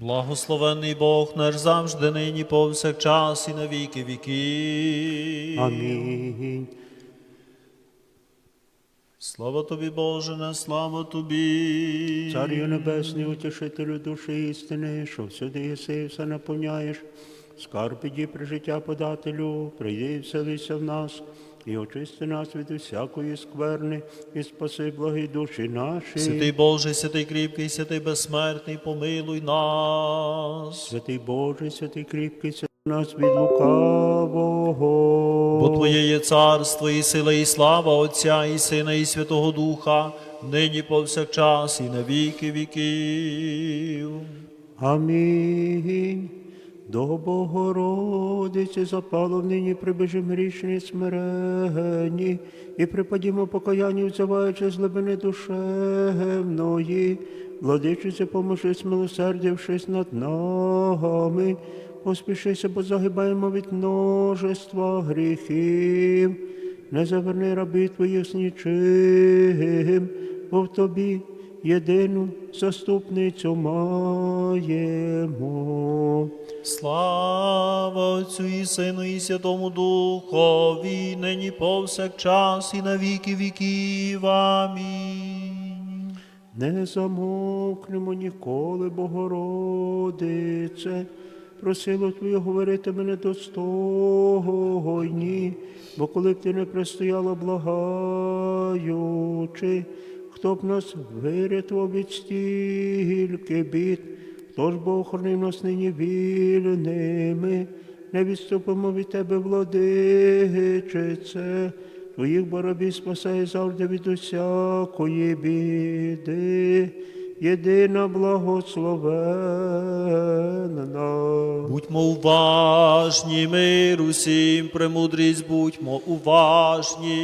Благословений Бог наш завжди, нині повсякчас і на віки віків. Амінь. Слава тобі, Боже, на слава тобі. Царю Небесний, утішителю душі істини, що всюди єси і все наповняєш, скарб іді при життя подателю, прийди і вселися в нас, і очисти нас від усякої скверни, і спаси благі душі наші. Святий Боже, святий кріпкий, святий безсмертний, помилуй нас. Святий Боже, святий кріпкий, святий нас від лукавого. Бо Твоє є царство, і сила, і слава Отця, і Сина, і Святого Духа, нині повсякчас, і на віки віків. Амінь. До Богородиці запало в нині прибежим грішні смиренні, і припадімо покаянню, взиваючи з глибини душевної, владичиці, поможи, смилосердившись над нами, поспішися, бо загибаємо від множества гріхів. Не заверни раби твоїх з нічим, бо в тобі єдину заступницю маємо. Слава Отцю і Сину, і Святому Духові, нині повсякчас, і на віки віків. Амінь. Не замовкнемо ніколи, Богородице, просило Твоє говорити мене достойні, бо коли б ти не пристояла благаючи, хто б нас вирятував від стільки бід, хто ж бо охоронив нас нині вільними, не відступимо від Тебе, владичице, Твоїх барабів спасає завжди від усякої біди, єдина благословенна. Будьмо уважні, мир усім, премудрість, будьмо уважні.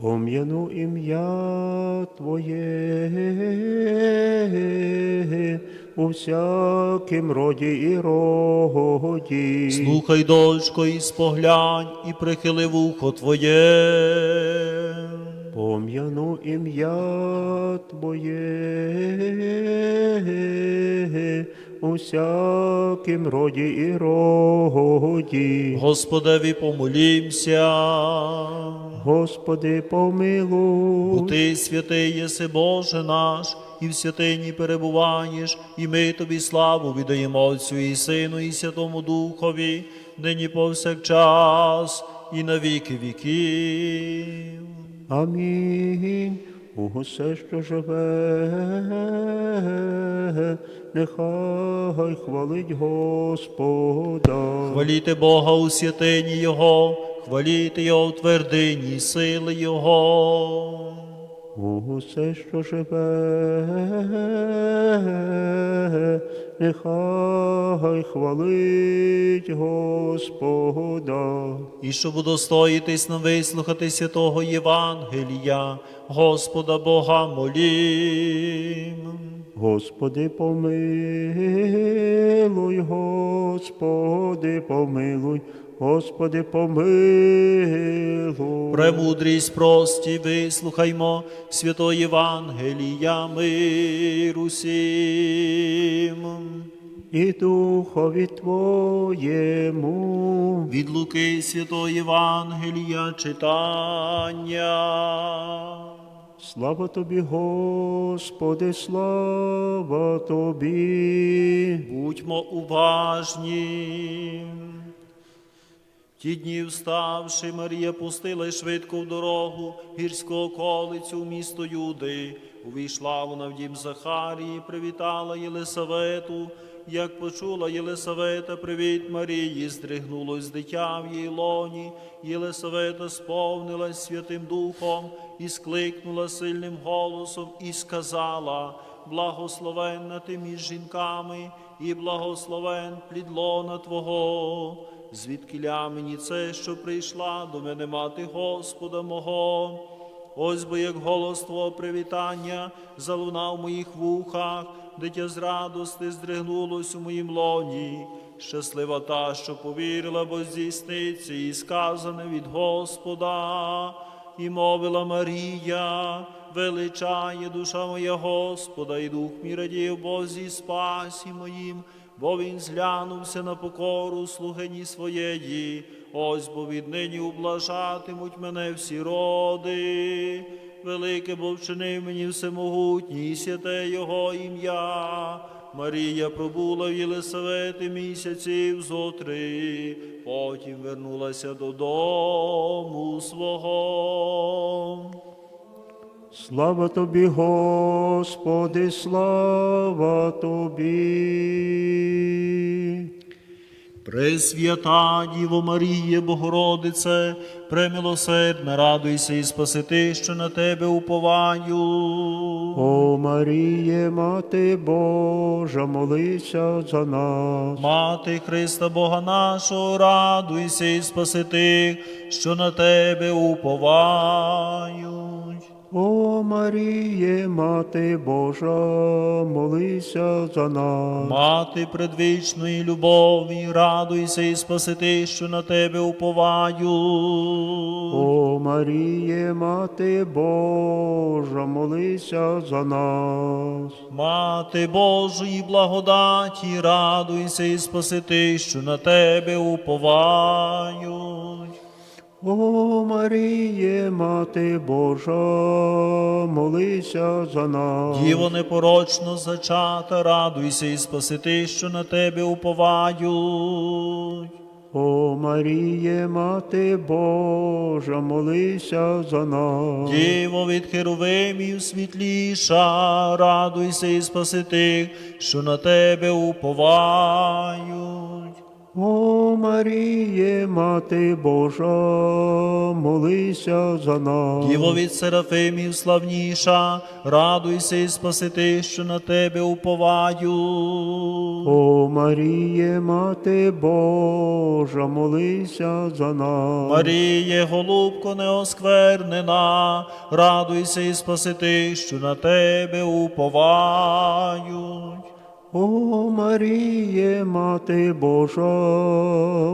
Пом'яну ім'я Твоє у всякім роді і роді. Слухай, дочко, і споглянь, і прихили вухо Твоє. Пом'яну ім'я Твоє у всякім роді і роді. Господеві помолімся. Господи, Бо помилуй. ти святий єси Боже наш, і в святині перебуваєш, і ми тобі славу віддаємо Отцю і Сину, і Святому Духові, нині повсякчас, і на віки віків. Амінь. Усе, що живе, нехай хвалить Господа. Хваліте Бога у святині Його, хваліте Його в твердині сили Його. Усе, що живе, нехай хвалить Господа. І щоб удостоїтись нам вислухати святого Євангелія, Господа Бога молім. Господи, помилуй, Господи, помилуй, Господи, помилуй. Премудрість прості, вислухаймо святого Євангелія миру всім. І Духові Твоєму. Від Луки святого Євангелія читання. Слава Тобі, Господи, слава Тобі. Будьмо уважні. Ті дні вставши, Марія пустила й швидко в дорогу гірську околицю в місто Юди. Увійшла вона в дім Захарії, привітала Єлисавету. Як почула Єлисавета привіт Марії, здригнулось дитя в її лоні. Єлисавета сповнилась Святим Духом і скликнула сильним голосом і сказала: Благословенна ти між жінками, і благословен плід лона Твого. Звідкиля мені це, що прийшла до мене мати Господа мого. Ось бо як голос Твого привітання залунав в моїх вухах, дитя з радости здригнулось у моїм лоні. Щаслива та, що повірила, бо здійсниться і сказане від Господа. І мовила Марія, величає душа моя Господа, і дух мій радіє в Бозі спасі моїм, бо він зглянувся на покору слугині своєї. Ось бо віднині ублажатимуть мене всі роди. Велике бо вчинив мені всемогутній, святе Його ім'я. Марія пробула в Єлисавети місяців зо три, потім вернулася додому свого. Слава тобі, Господи, слава тобі. Пресвята Діво Маріє, Богородице, премилосердна, радуйся і спасити, що на тебе уповаю. О Маріє, Мати Божа, молися за нас. Мати Христа Бога нашого, радуйся і спаси тих, що на тебе уповають. О Маріє, Мати Божа, молися за нас. Мати предвічної любові, радуйся і спаси тих, що на тебе уповають. О Маріє, Мати Божа, молися за нас. Мати Божої благодаті, радуйся і спаси тих, що на тебе уповають. О Маріє, Мати Божа, молися за нас. Діво непорочно зачата, радуйся і спаси тих, що на тебе уповають. О Маріє, Мати Божа, молися за нас. Діво від херовимів світліша, радуйся і спаси тих, що на тебе уповають. О Маріє, Мати Божа, молися за нас. Діво від серафимів славніша, радуйся і спаси тих, що на тебе уповають. О Маріє, Мати Божа, молися за нас. Маріє, голубко неосквернена, радуйся і спаси тих, що на тебе уповають. О Маріє, Мати Божа,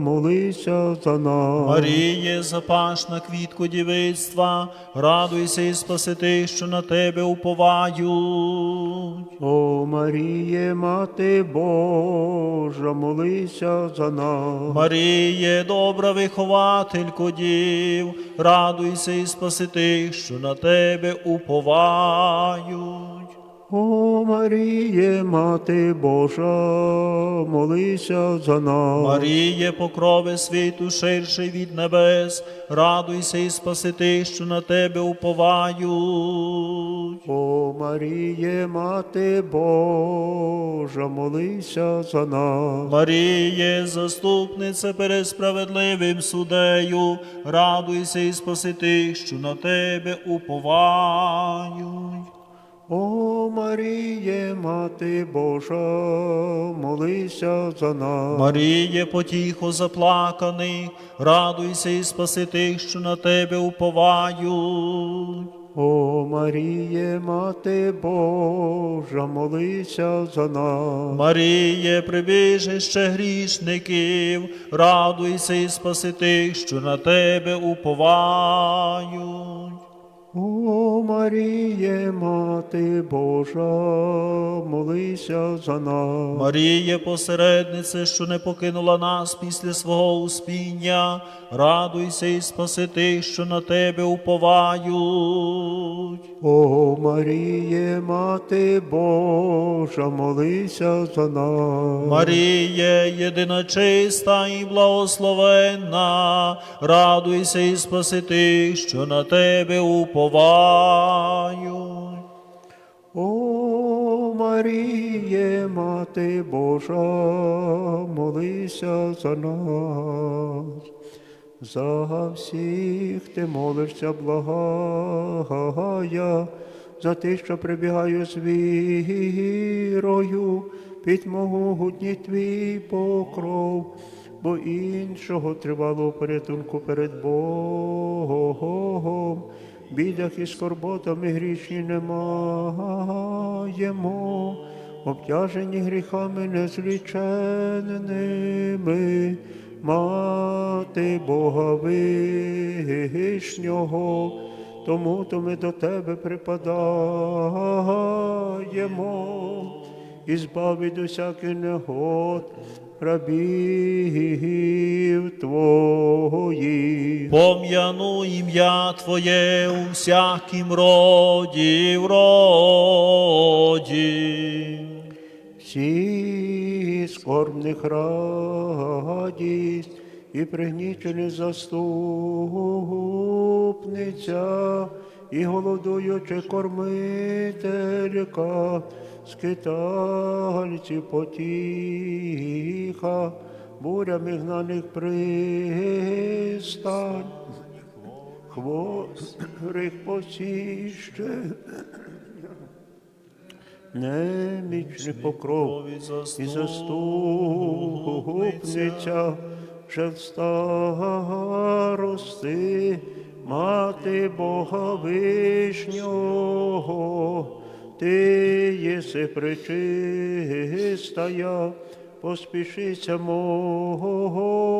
молися за нас. Маріє, запашна квітко дівицтва, радуйся і спаси тих, що на тебе уповають. О Маріє, Мати Божа, молися за нас. Маріє, добра вихователько дів, радуйся і спаси тих, що на тебе уповають. О Маріє, Мати Божа, молися за нас. Маріє, покрови світу ширший від небес, радуйся і спаси тих, що на тебе уповають. О Маріє, Мати Божа, молися за нас. Маріє, заступниця перед справедливим судею, радуйся і спаси тих, що на тебе уповають. О Маріє, Мати Божа, молися за нас. Маріє, потіхо заплаканий, радуйся і спаси тих, що на тебе уповають. О Маріє, Мати Божа, молися за нас. Маріє, прибіжище грішників, радуйся і спаси тих, що на тебе уповають. О Маріє, Мати Божа, молися за нас. Маріє, посереднице, що не покинула нас після свого успіння, радуйся і спаси тих, що на тебе уповають. О Маріє, Мати Божа, молися за нас. Маріє, єдина чиста і благословенна, радуйся і спаси тих, що на тебе уповають. О Маріє, Мати Божа, молися за нас. За всіх ти молишся, благая, за тих, що прибігаю з вірою, під могутній твій покров, бо іншого тривалого порятунку перед Богом. Бідах і скорботами грішні не маємо, обтяжені гріхами незліченними, мати Бога Вишнього, тому то ми до тебе припадаємо, і збав від усяких негод рабів Твоїх. Пом'яну ім'я Твоє у всякім роді в роді. Всі скорбних радість і пригнічених заступниця, і голодуючи кормителька, скитальців потіха, бурями гнаних пристань, хворих посіще. Немічний покров і заступниця вже в старости, мати Бога вишнього, ти єси причистая, поспішися молимся,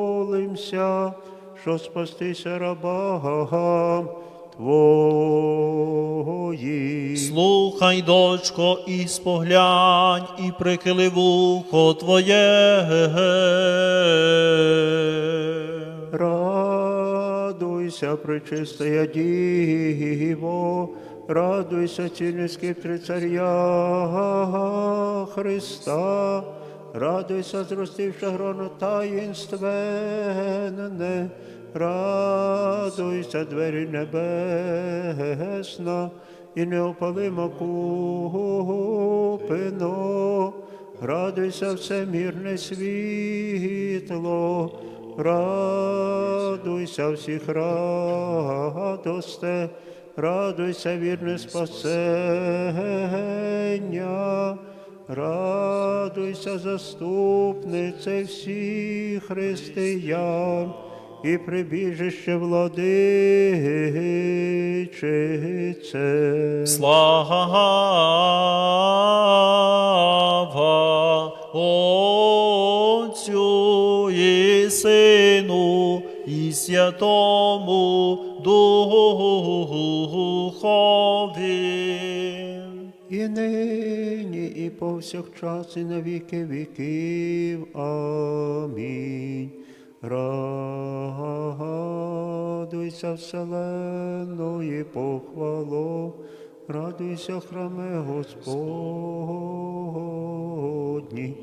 що спастися рабам Твоїм. Слухай, дочко, і споглянь, і прикили вухо Твоє. Радуйся, пречистая Діво, радуйся, цільний скиптри царя Христа, радуйся, зростивши гроно таїнственне, радуйся, двері небесна, і неопалимо купино, радуйся, всемірне світло, радуйся всіх радосте, радуйся, вірне спасення, радуйся, заступнице всіх християн і прибіжище владичице. Слава Отцю Святому Духові. І нині, і повсякчас, і на віки віків. Амінь. Радуйся, вселенної похвало, радуйся, храме Господні,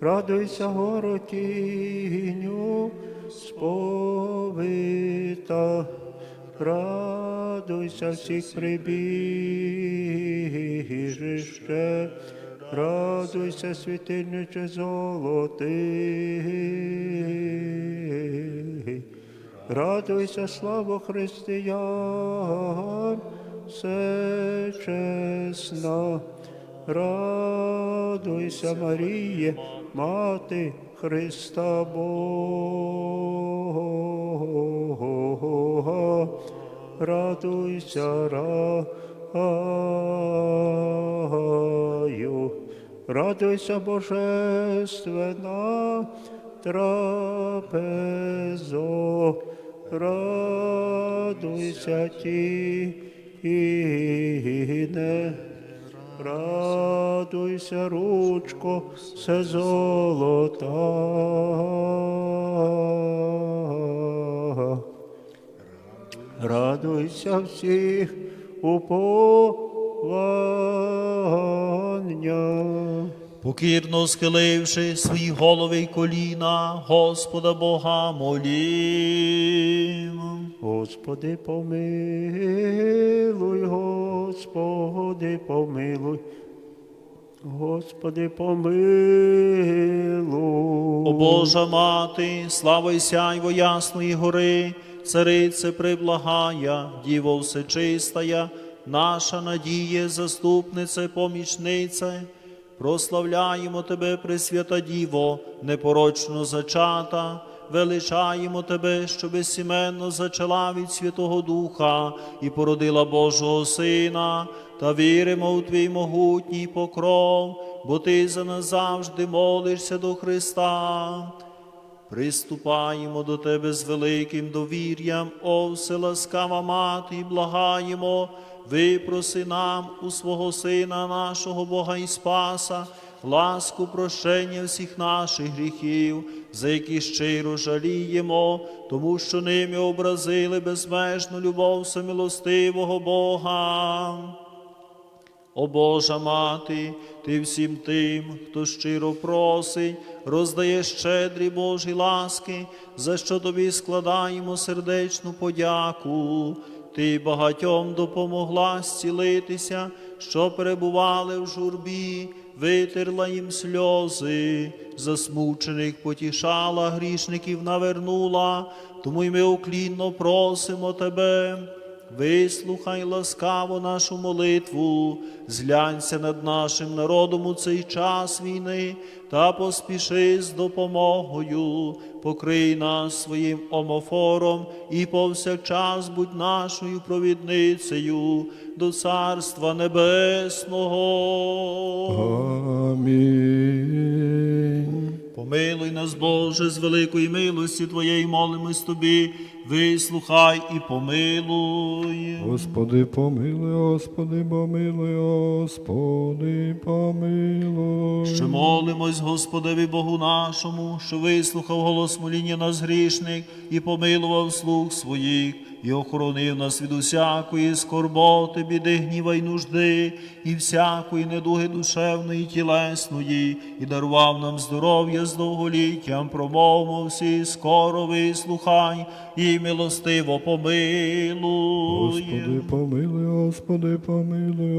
радуйся, горотіню сповита. Радуйся всіх прибіжище, радуйся, світильниче золотий, радуйся, слава християн, все чесна, радуйся, Маріє, мати Христа Бога, радуйся, раю, радуйся, Божественна трапезо, радуйся тіне, радуйся, ручко, все золота. Радуйся всіх уповання. Покірно схиливши свої голови й коліна, Господа Бога молім. Господи, помилуй, Господи, помилуй. Господи, помилуй. О Божа мати, слава й сяйво ясної гори, царице приблагая, Діво всечистая, наша надія, заступнице, помічнице, прославляємо Тебе, Пресвята Діво, непорочно зачата, величаємо Тебе, що безсіменно зачала від Святого Духа і породила Божого Сина, та віримо у Твій могутній покров, бо Ти за нас завжди молишся до Христа. Приступаємо до Тебе з великим довір'ям, о вселаскава мати, і благаємо, випроси нам у свого Сина, нашого Бога і Спаса, ласку прощення всіх наших гріхів, за які щиро жаліємо, тому що ними образили безмежну любов самилостивого Бога. О Божа мати, ти всім тим, хто щиро просить, роздає щедрі Божі ласки, за що тобі складаємо сердечну подяку. Ти багатьом допомогла зцілитися, що перебували в журбі, витерла їм сльози, засмучених потішала, грішників навернула, тому й ми уклінно просимо тебе. Вислухай ласкаво нашу молитву, зглянься над нашим народом у цей час війни та поспіши з допомогою, покрий нас своїм омофором і повсякчас будь нашою провідницею до Царства Небесного. Амінь. Помилуй нас, Боже, з великої милості Твоєї молимось Тобі, вислухай і помилуй. Господи, помилуй, Господи, помилуй, Господи, помилуй. Що молимось Господеві Богу нашому, що вислухав голос моління нас грішних і помилував слуг своїх, і охоронив нас від усякої скорботи, біди, гніва й нужди, і всякої недуги душевної, і тілесної, і дарував нам здоров'я з довголіттям, промовмо всі, скоро вислухай, і милостиво помилуй. Господи, помилуй, Господи, помилуй,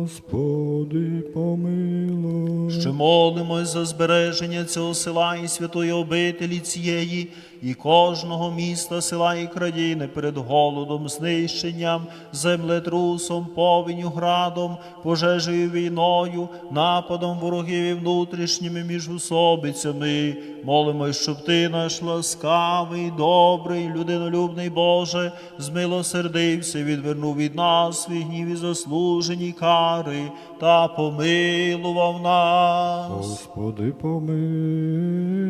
Господи, помилуй. Ще молимось за збереження цього села і святої обителі цієї, і кожного міста, села і країни перед голодом, знищенням, землетрусом, повінню, градом, пожежею війною, нападом ворогів і внутрішніми міжусобицями. Молимось, щоб ти наш ласкавий, добрий, людинолюбний Боже, змилосердився, відвернув від нас свій гнів і заслужені кари та помилував нас. Господи, помилуй,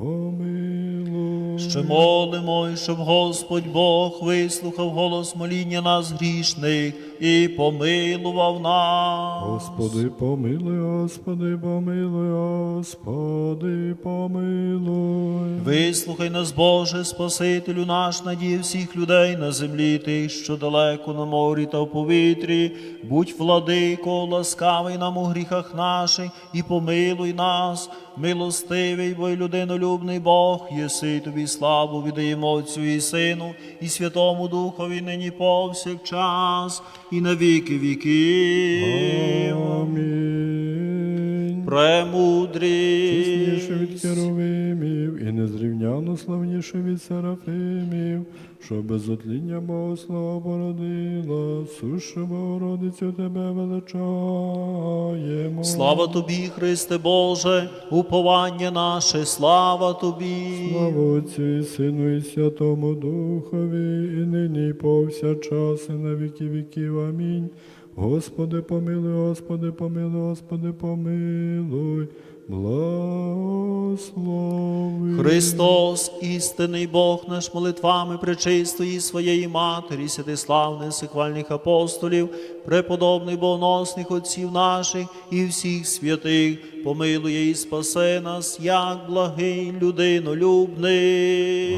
помилуй. Ще молимо, щоб Господь Бог вислухав голос моління нас грішних і помилував нас. Господи, помилуй, Господи, помилуй, Господи, помилуй. Вислухай нас, Боже, Спасителю наш, надій всіх людей на землі, тих, що далеко на морі та в повітрі. Будь владико, ласкавий нам у гріхах наших, і помилуй нас, милостивий, бо й людинолюбний Бог, єси тобі славу віддаємо Отцю і Сину, і Святому Духові нині повсякчас, і на віки віки. Амінь. Премудрість. Чесніше від херовимів і незрівняно славніше від серафимів, що без отління Богослава породила, сушу Богородицю тебе величаємо. Слава тобі, Христе Боже, уповання наше, слава тобі. Слава Отцю і Сину і Святому Духові, і нині і повсякчас, і на віки віків. Амінь. Господи, помилуй, Господи, помилуй, Господи, помилуй, благослови. Христос, істинний Бог наш молитвами пречистої своєї Матері, святиславних сихвальних апостолів, преподобних богоносних отців наших і всіх святих, помилує і спасе нас, як благий людинолюбний.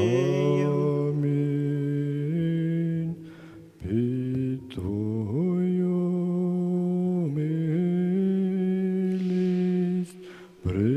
Brü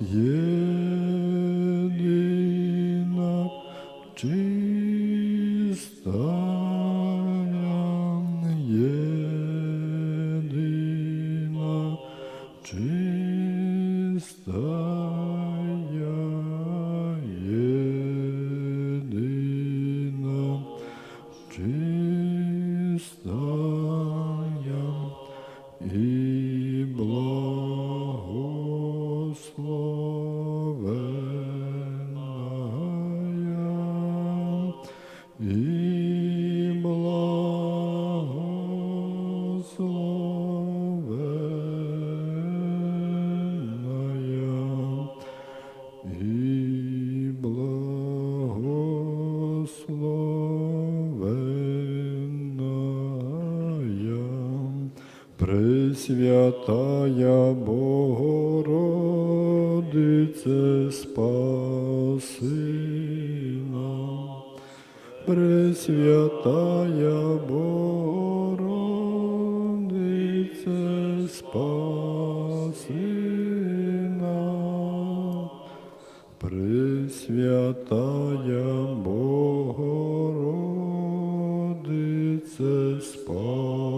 Єдина Пресвятая Богородице, спаси нам. Пресвятая Богородице, спаси нам. Пресвятая Богородице, спаси